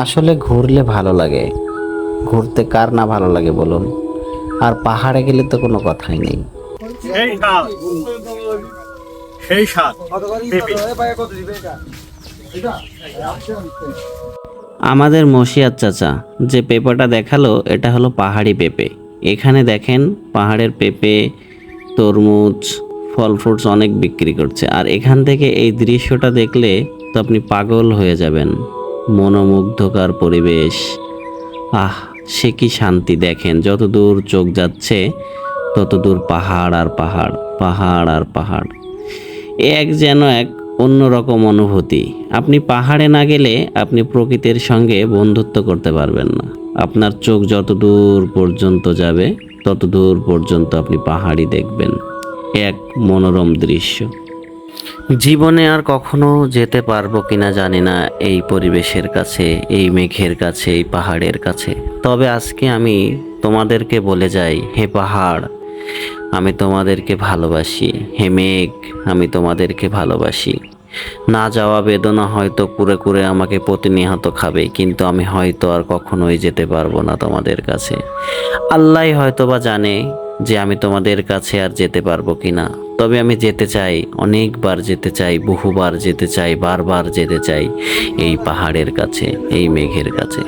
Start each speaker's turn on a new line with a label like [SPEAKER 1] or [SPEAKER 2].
[SPEAKER 1] আসলে ঘুরলে ভালো লাগে। ঘুরতে কার না ভালো লাগে বলুন? আর পাহাড়ে গেলে তো কোনো কথাই নেই।
[SPEAKER 2] সেই স্বাদ সেই স্বাদ পেঁপে
[SPEAKER 1] আমাদের মসিয়াত চাচা যে পেঁপেটা দেখাল এটা হলো পাহাড়ি পেঁপে। এখানে দেখেন পাহাড়ের পেঁপে তরমুজ ফল ফ্রুটস অনেক বিক্রি করছে। আর এখান থেকে এই দৃশ্যটা দেখলে তো আপনি পাগল হয়ে যাবেন। মনোমুগ্ধকর পরিবেশ। আহ, সে কি শান্তি দেখেন যত দূর চোখ যাচ্ছে তত দূর পাহাড় আর পাহাড় পাহাড় আর পাহাড়। এক যেন এক অন্যরকম অনুভূতি। আপনি পাহাড়ে না গেলে আপনি প্রকৃতির সঙ্গে বন্ধুত্ব করতে পারবেন না। আপনার চোখ যত দূর পর্যন্ত যাবে তত দূর পর্যন্ত আপনি পাহাড়ই দেখবেন। এক মনোরম দৃশ্য। জীবনে আর কখনো যেতে পারব কিনা জানি না এই পরিবেশের কাছে, এই মেঘের কাছে, এই পাহাড়ের কাছে। তবে আজকে আমি তোমাদেরকে বলে যাই, হে পাহাড়, আমি তোমাদেরকে ভালোবাসি। হে মেঘ, আমি তোমাদেরকে ভালোবাসি। না যাওয়া বেদনা হয়তো কুরে কুরে আমাকে প্রতিনিহত খাবে, কিন্তু আমি হয়তো আর কখনোই যেতে পারব না তোমাদের কাছে। আল্লাহ হয়তো বা জানে যে আমি তোমাদের কাছে আর যেতে পারব কিনা। তবে আমি যেতে চাই, অনেকবার যেতে চাই, বহুবার যেতে চাই, বারবার যেতে চাই এই পাহাড়ের কাছে, এই মেঘের কাছে।